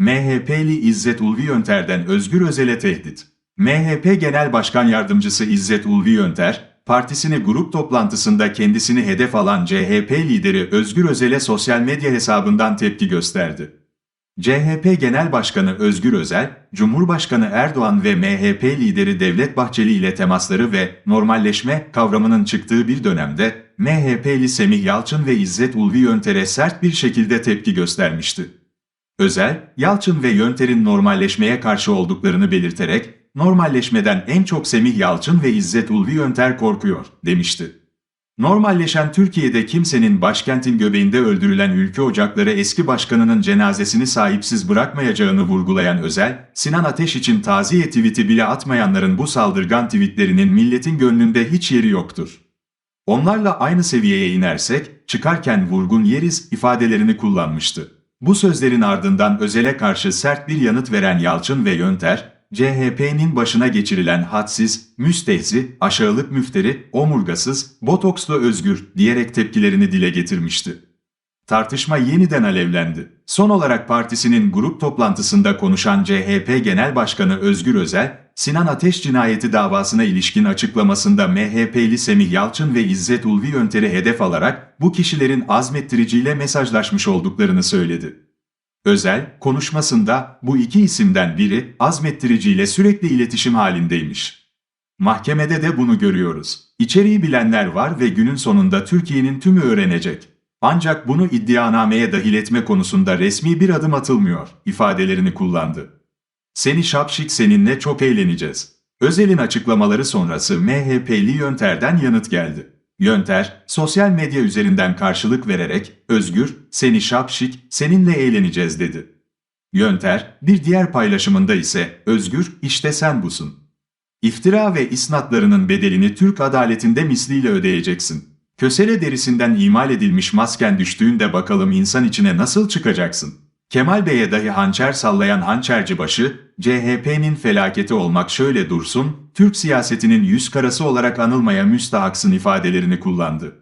MHP'li İzzet Ulvi Yönter'den Özgür Özel'e tehdit. MHP Genel Başkan Yardımcısı İzzet Ulvi Yönter, partisini grup toplantısında kendisini hedef alan CHP lideri Özgür Özel'e sosyal medya hesabından tepki gösterdi. CHP Genel Başkanı Özgür Özel, Cumhurbaşkanı Erdoğan ve MHP lideri Devlet Bahçeli ile temasları ve normalleşme kavramının çıktığı bir dönemde MHP'li Semih Yalçın ve İzzet Ulvi Yönter'e sert bir şekilde tepki göstermişti. Özel, Yalçın ve Yönter'in normalleşmeye karşı olduklarını belirterek, normalleşmeden en çok Semih Yalçın ve İzzet Ulvi Yönter korkuyor, demişti. Normalleşen Türkiye'de kimsenin başkentin göbeğinde öldürülen ülke ocakları eski başkanının cenazesini sahipsiz bırakmayacağını vurgulayan Özel, Sinan Ateş için taziye tweet'i bile atmayanların bu saldırgan tweetlerinin milletin gönlünde hiç yeri yoktur. Onlarla aynı seviyeye inersek, çıkarken vurgun yeriz ifadelerini kullanmıştı. Bu sözlerin ardından Özel'e karşı sert bir yanıt veren Yalçın ve Yönter, CHP'nin başına geçirilen hadsiz, müstehzi, aşağılık müfteri, omurgasız, botokslu özgür diyerek tepkilerini dile getirmişti. Tartışma yeniden alevlendi. Son olarak partisinin grup toplantısında konuşan CHP Genel Başkanı Özgür Özel, Sinan Ateş cinayeti davasına ilişkin açıklamasında MHP'li Semih Yalçın ve İzzet Ulvi Yönter'i hedef alarak bu kişilerin azmettiriciyle mesajlaşmış olduklarını söyledi. Özel, konuşmasında bu iki isimden biri azmettiriciyle sürekli iletişim halindeymiş. Mahkemede de bunu görüyoruz. İçeriği bilenler var ve günün sonunda Türkiye'nin tümü öğrenecek. Ancak bunu iddianameye dahil etme konusunda resmi bir adım atılmıyor, ifadelerini kullandı. Seni şapşik seninle çok eğleneceğiz. Özel'in açıklamaları sonrası MHP'li Yönter'den yanıt geldi. Yönter, sosyal medya üzerinden karşılık vererek, Özgür, seni şapşik, seninle eğleneceğiz dedi. Yönter, bir diğer paylaşımında ise, Özgür, işte sen busun. İftira ve isnatlarının bedelini Türk adaletinde misliyle ödeyeceksin. Kösele derisinden imal edilmiş masken düştüğünde bakalım insan içine nasıl çıkacaksın? Kemal Bey'e dahi hançer sallayan hançerci başı, CHP'nin felaketi olmak şöyle dursun, Türk siyasetinin yüz karası olarak anılmaya müstahaksın ifadelerini kullandı.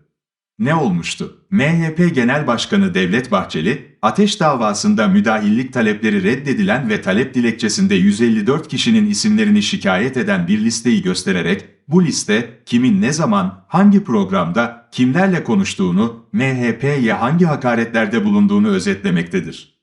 Ne olmuştu? MHP Genel Başkanı Devlet Bahçeli, ateş davasında müdahillik talepleri reddedilen ve talep dilekçesinde 154 kişinin isimlerini şikayet eden bir listeyi göstererek, bu liste kimin ne zaman, hangi programda, kimlerle konuştuğunu, MHP'ye hangi hakaretlerde bulunduğunu özetlemektedir.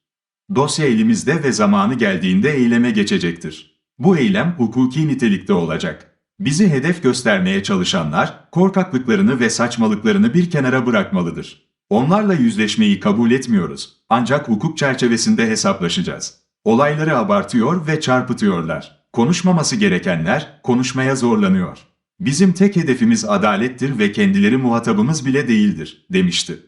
Dosya elimizde ve zamanı geldiğinde eyleme geçecektir. Bu eylem hukuki nitelikte olacak. Bizi hedef göstermeye çalışanlar korkaklıklarını ve saçmalıklarını bir kenara bırakmalıdır. Onlarla yüzleşmeyi kabul etmiyoruz. Ancak hukuk çerçevesinde hesaplaşacağız. Olayları abartıyor ve çarpıtıyorlar. Konuşmaması gerekenler konuşmaya zorlanıyor. Bizim tek hedefimiz adalettir ve kendileri muhatabımız bile değildir, demişti.